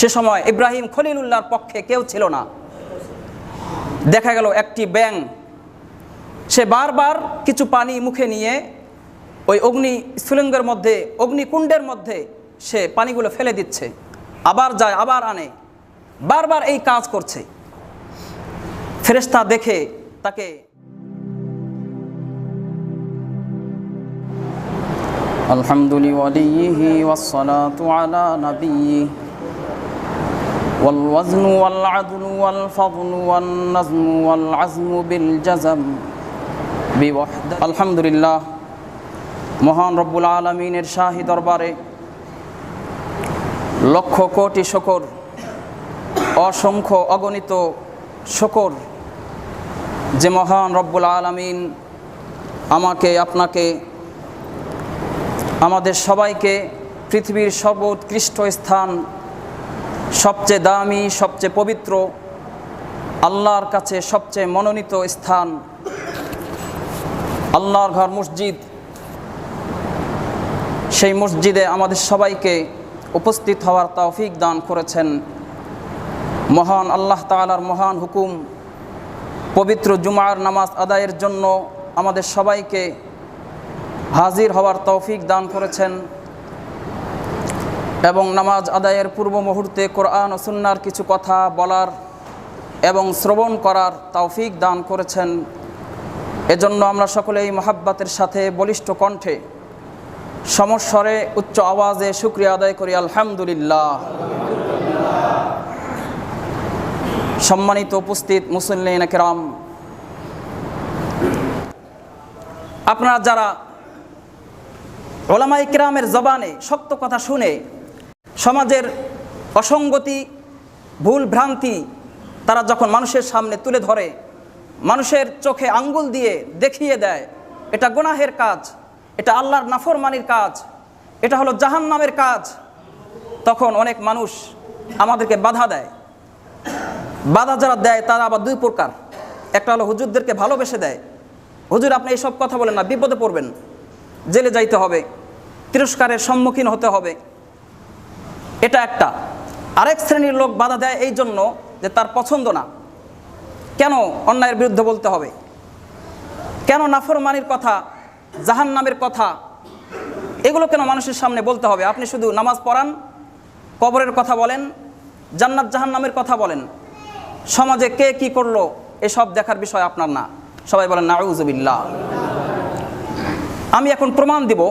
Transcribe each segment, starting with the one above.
সে সময় ইব্রাহিম খলিলুল্লাহর পক্ষে কেউ ছিল না। দেখা গেল একটি ব্যাং সে বারবার কিছু পানি মুখে নিয়ে ওই অগ্নি স্ফুলিঙ্গের মধ্যে, অগ্নিকুণ্ডের মধ্যে সে পানিগুলো ফেলে দিচ্ছে। আবার যায়, আবার আনে। বারবার এই কাজ করছে। ফেরেস্তা দেখে তাকে আলহামদুলিল্লাহ والوزن والعدل والفضل والنظم والعزم بالجزم بوحدة الحمد لله মহান রব্বুল আলমিনের শাহী দরবারে লক্ষ কোটি শকর অসংখ্য অগণিত শকর যে মহান রব্বুল আলমিন আমাকে আপনাকে আমাদের সবাইকে পৃথিবীর সর্বোৎকৃষ্ট স্থান সবচেয়ে দামি, সবচেয়ে পবিত্র, আল্লাহর কাছে সবচেয়ে মনোনীত স্থান আল্লাহর ঘর মসজিদ। সেই মসজিদে আমাদের সবাইকে উপস্থিত হওয়ার তৌফিক দান করেছেন মহান আল্লাহ তালার মহান হুকুম। পবিত্র জুমার নামাজ আদায়ের জন্য আমাদের সবাইকে হাজির হওয়ার তৌফিক দান করেছেন। এবং নামাজ আদায়ের পূর্ব মুহূর্তে কোরআন ও সুন্নার কিছু কথা বলার এবং শ্রবণ করার তৌফিক দান করেছেন। এজন্য আমরা সকলেই মহাব্বাতের সাথে বলিষ্ঠ কণ্ঠে সমস্বরে উচ্চ আওয়াজে শুক্রিয়া আদায় করি, আলহামদুলিল্লাহ। সম্মানিত উপস্থিত মুসল্লিন কেরাম, আপনারা যারা ওলামাই কিরামের জবানে শক্ত কথা শুনে সমাজের অসঙ্গতি, ভুল ভ্রান্তি তারা যখন মানুষের সামনে তুলে ধরে, মানুষের চোখে আঙ্গুল দিয়ে দেখিয়ে দেয়, এটা গোনাহের কাজ, এটা আল্লাহর নাফরমানির কাজ, এটা হলো জাহান নামের কাজ, তখন অনেক মানুষ আমাদেরকে বাধা দেয়। বাধা যারা দেয় তারা আবার দুই প্রকার। একটা হলো হুজুরদেরকে ভালোবেসে দেয়। হুজুর, আপনি এইসব কথা বলেন না, বিপদে পড়বেন। জেলে যাইতে হবে, তিরস্কারের সম্মুখীন হতে হবে। এটা একটা। আরেক শ্রেণির লোক বাধা দেয় এই জন্য যে তার পছন্দ না। কেন অন্যায়ের বিরুদ্ধে বলতে হবে? কেন নাফরমানির কথা জাহান নামের কথা, এগুলো কেন মানুষের সামনে বলতে হবে? আপনি শুধু নামাজ পড়ান, কবরের কথা বলেন, জান্নাত জাহান নামের কথা বলেন। সমাজে কে কি করল, এসব দেখার বিষয় আপনার না। সবাই বলেন নাউজুবিল্লাহ আমি এখন প্রমাণ দিব,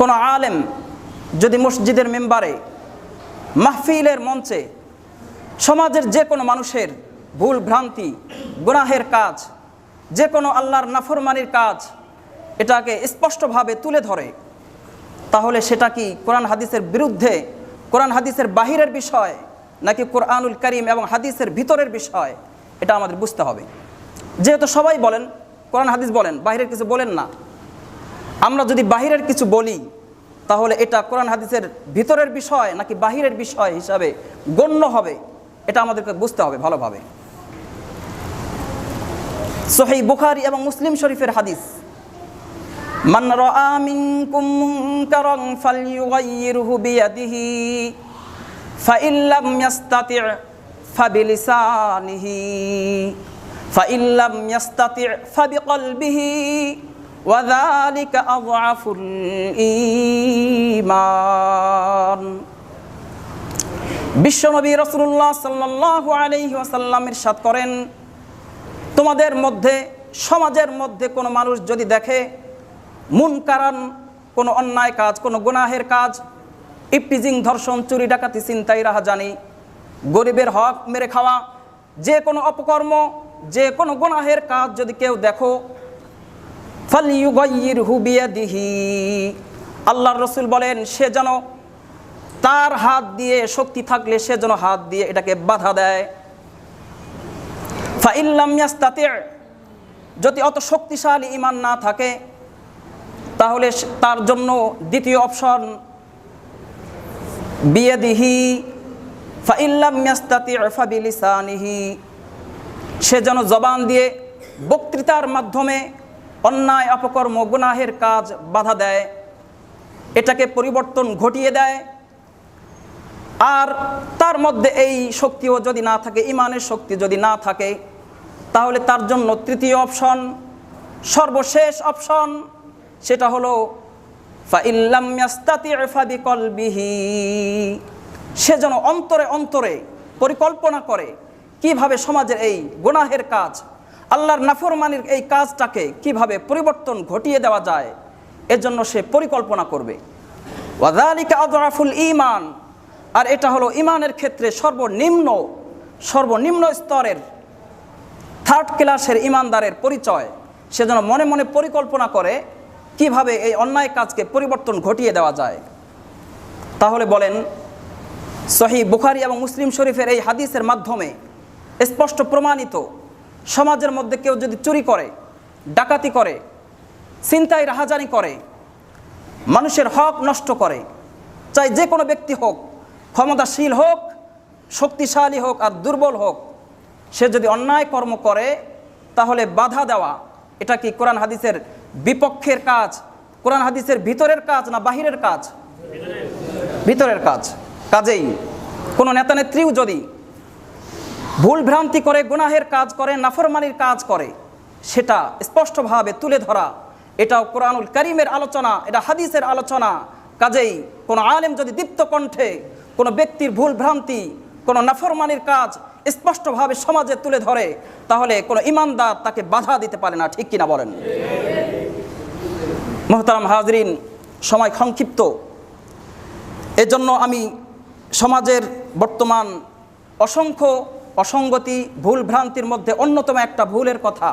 কোনো আলেম যদি মসজিদের মেম্বারে মাহফিলের মঞ্চে সমাজের যে কোনো মানুষের ভুল ভ্রান্তি, গুনাহের কাজ, যে কোনো আল্লাহর নাফরমানির কাজ এটাকে স্পষ্টভাবে তুলে ধরে, তাহলে সেটা কি কোরআন হাদিসের বিরুদ্ধে, কোরআন হাদিসের বাহিরের বিষয়, নাকি কোরআনুল করিম এবং হাদিসের ভিতরের বিষয়? এটা আমাদের বুঝতে হবে। যেহেতু সবাই বলেন, কোরআন হাদিস বলেন, বাহিরের কিছু বলেন না। আমরা যদি বাহিরের কিছু বলি তাহলে এটা কোরআন হাদিসের ভিতরের বিষয় নাকি বাহিরের বিষয় হিসাবে গণ্য হবে? এটা আমাদেরকে বুঝতে হবে ভালোভাবে। সোহেই বুখারি এবং মুসলিম শরীফের হাদিস। মান রাআ মিনকুম মুনকারান ফালইউগাইয়িরহু বিয়াদিহি, ফাইন লাম ইয়াস্তাতি' ফাবিলিসানিহি, ফাইন লাম ইয়াস্তাতি' ফাবিকলবিহি। وذلك أضعف الإيمان বিশ্বনবী রসুল্লাহ সাল্লাহ আলহি আসাল্লামের সাথ করেন তোমাদের মধ্যে সমাজের মধ্যে কোনো মানুষ যদি দেখে মুন কারান কোনো অন্যায় কাজ কোনো গুনাহের কাজ ইপটিজিং ধর্ষণ চুরি ডাকাতি চিন্তাই রাহাজানি গরিবের হক মেরে খাওয়া যে কোনো অপকর্ম যে কোনো গুনাহের কাজ যদি কেউ দেখো আল্লাহর রসুল বলেন, সে যেন তার হাত দিয়ে শক্তি থাকলে সে যেন হাত দিয়ে এটাকে বাধা দেয়। ফাইল্লাম যদি অত শক্তিশালী ইমান না থাকে, তাহলে তার জন্য দ্বিতীয় অপশন বিয়েদিহি। ফাইল্লাম ইয়াস্তাতি সে যেন জবান দিয়ে বক্তৃতার মাধ্যমে অন্যায়, অপকর্ম, গুনাহের কাজ বাধা দেয়। এটাকে পরিবর্তন ঘটিয়ে দেয়। আর তার মধ্যে এই শক্তিও যদি না থাকে, ইমানের শক্তি যদি না থাকে, তাহলে তার জন্য তৃতীয় অপশন, সর্বশেষ অপশন, সেটা হলো ফাইল্লাম ইয়াস্তাতি ফাবিকলবিহি সে যেন অন্তরে অন্তরে পরিকল্পনা করে কীভাবে সমাজের এই গুনাহের কাজ আল্লাহর নাফরমানির এই কাজটাকে কীভাবে পরিবর্তন ঘটিয়ে দেওয়া যায়, এজন্য সে পরিকল্পনা করবে। ওয়াদালিকা ইমান আর এটা হলো ইমানের ক্ষেত্রে সর্বনিম্ন সর্বনিম্ন স্তরের থার্ড ক্লাসের ইমানদারের পরিচয়। সে যেন মনে মনে পরিকল্পনা করে কীভাবে এই অন্যায় কাজকে পরিবর্তন ঘটিয়ে দেওয়া যায়। তাহলে বলেন সহি বুখারি এবং মুসলিম শরীফের এই হাদিসের মাধ্যমে স্পষ্ট প্রমাণিত সমাজের মধ্যে কেউ যদি চুরি করে, ডাকাতি করে চিন্তায় রাহাজানি করে, মানুষের হক নষ্ট করে, চাই যে কোনো ব্যক্তি হোক, ক্ষমতাশীল হোক, শক্তিশালী হোক আর দুর্বল হোক, সে যদি অন্যায় কর্ম করে, তাহলে বাধা দেওয়া, এটা কি কোরআন হাদিসের বিপক্ষের কাজ, কোরআন হাদিসের ভিতরের কাজ না বাহিরের কাজ? ভিতরের কাজ। কাজেই কোনো নেতা নেত্রীও যদি ভুল ভ্রান্তি করে, গুনাহের কাজ করে, নাফরমানির কাজ করে, সেটা স্পষ্টভাবে তুলে ধরা। এটাও কোরআনুল করিমের আলোচনা, এটা হাদিসের আলোচনা। কাজেই কোনো আলেম যদি দীপ্ত কণ্ঠে কোনো ব্যক্তির ভুল ভ্রান্তি কোনো নাফরমানির কাজ স্পষ্টভাবে সমাজে তুলে ধরে, তাহলে কোনো ইমানদার তাকে বাধা দিতে পারে না, ঠিক কিনা বলেন? মোহতারাম হাজরিন, সময় সংক্ষিপ্ত। এজন্য আমি সমাজের বর্তমান অসংখ্য অসঙ্গতি ভুল ভ্রান্তির মধ্যে অন্যতম একটা ভুলের কথা,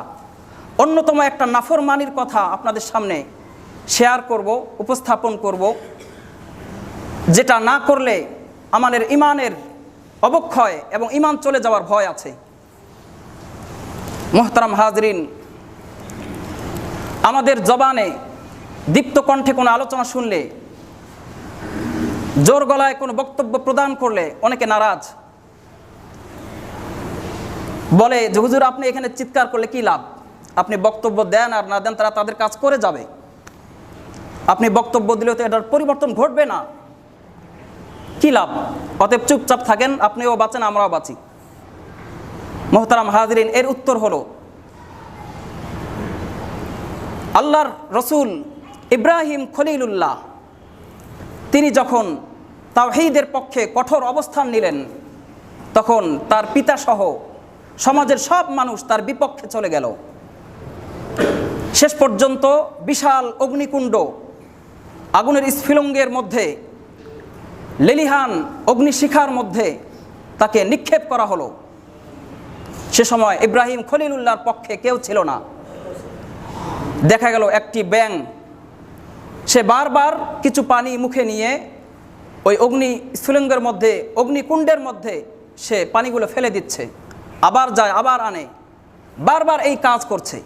অন্যতম একটা নাফরমানির কথা আপনাদের সামনে শেয়ার করব, উপস্থাপন করব, যেটা না করলে আমাদের ইমানের অবক্ষয় এবং ইমান চলে যাওয়ার ভয় আছে। মোহতারাম হাজরিন, আমাদের জবানে দীপ্ত কণ্ঠে কোনো আলোচনা শুনলে, জোর গলায় কোনো বক্তব্য প্রদান করলে অনেকে নারাজ। বলে যে, হুজুর, আপনি এখানে চিৎকার করলে কি লাভ? আপনি বক্তব্য দেন আর না দেন, তারা তাদের কাজ করে যাবে। আপনি বক্তব্য দিলে তো এটার পরিবর্তন ঘটবে না। কি লাভ? অতএব চুপচাপ থাকেন, আপনিও বাঁচেন, আমরাও বাঁচি। মোহতারাম হাজরিন, এর উত্তর হলো, আল্লাহর রসুল ইব্রাহিম খলিলুল্লাহ, তিনি যখন তাওহিদের পক্ষে কঠোর অবস্থান নিলেন, তখন তার পিতাসহ সমাজের সব মানুষ তার বিপক্ষে চলে গেল। শেষ পর্যন্ত বিশাল অগ্নিকুণ্ড আগুনের স্ফিলঙ্গের মধ্যে, লেলিহান অগ্নিশিখার মধ্যে তাকে নিক্ষেপ করা হলো। সে সময় ইব্রাহিম খলিলুল্লাহর পক্ষে কেউ ছিল না। দেখা গেল একটি ব্যাং সে বারবার কিছু পানি মুখে নিয়ে ওই অগ্নি স্ফুলিঙ্গের মধ্যে, অগ্নিকুণ্ডের মধ্যে সে পানিগুলো ফেলে দিচ্ছে। আবার যায়, আবার আনে। বারবার এই কাজ করছে।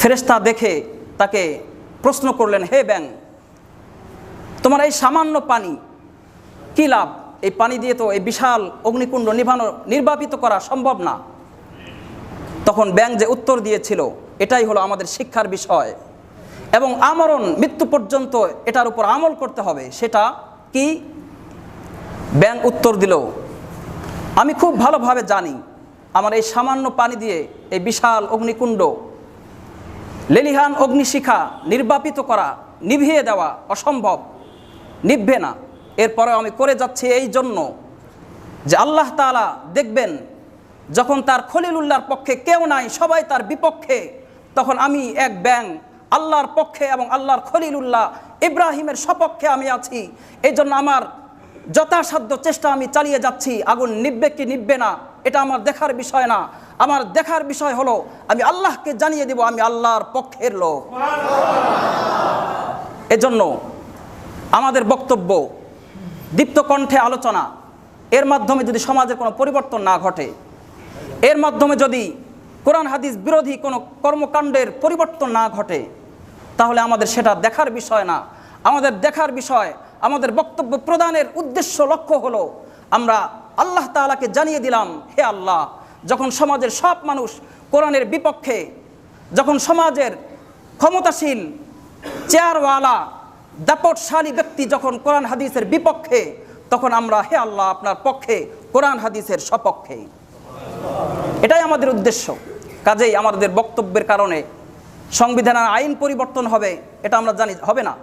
ফেরেস্তা দেখে তাকে প্রশ্ন করলেন, হে ব্যাং, তোমার এই সামান্য পানি কি লাভ? এই পানি দিয়ে তো এই বিশাল অগ্নিকুণ্ড নিভানো, নির্বাপিত করা সম্ভব না। তখন ব্যাং যে উত্তর দিয়েছিল, এটাই হলো আমাদের শিক্ষার বিষয় এবং আমরণ মৃত্যু পর্যন্ত এটার উপর আমল করতে হবে। সেটা কি? ব্যাং উত্তর দিল আমি খুব ভালোভাবে জানি আমার এই সামান্য পানি দিয়ে এই বিশাল অগ্নিকুণ্ড, লেলিহান অগ্নিশিখা নির্বাপিত করা, নিভিয়ে দেওয়া অসম্ভব। নিভবে না। এরপরে আমি করে যাচ্ছি এই জন্য যে আল্লাহ তালা দেখবেন, যখন তার খলিলুল্লাহর পক্ষে কেউ নাই, সবাই তার বিপক্ষে, তখন আমি এক ব্যাং আল্লাহর পক্ষে এবং আল্লাহর খলিলুল্লাহ ইব্রাহিমের সপক্ষে আমি আছি। এই জন্য আমার যথাসাধ্য চেষ্টা আমি চালিয়ে যাচ্ছি। আগুন নিববে কি নিববে না, এটা আমার দেখার বিষয় না। আমার দেখার বিষয় হলো, আমি আল্লাহকে জানিয়ে দেব, আমি আল্লাহর পক্ষের লোক। এজন্য আমাদের বক্তব্য, দীপ্ত কণ্ঠে আলোচনা, এর মাধ্যমে যদি সমাজের কোনো পরিবর্তন না ঘটে, এর মাধ্যমে যদি কোরআন হাদিস বিরোধী কোনো কর্মকাণ্ডের পরিবর্তন না ঘটে, তাহলে আমাদের সেটা দেখার বিষয় না। আমাদের দেখার বিষয় আমাদের বক্তব্য প্রদানের উদ্দেশ্য, লক্ষ্য হলো আমরা আল্লাহ তাআলাকে জানিয়ে দিলাম, হে আল্লাহ, যখন সমাজের সব মানুষ কোরআনের বিপক্ষে, যখন সমাজের ক্ষমতাশীল, চেয়ারওয়ালা, দাপটশালী ব্যক্তি যখন কোরআন হাদিসের বিপক্ষে, তখন আমরা, হে আল্লাহ, আপনার পক্ষে কোরআন হাদিসের সপক্ষে। এটাই আমাদের উদ্দেশ্য। কাজেই আমাদের বক্তব্যের কারণে সংবিধানের আইন পরিবর্তন হবে, এটা আমরা জানি, হবে না।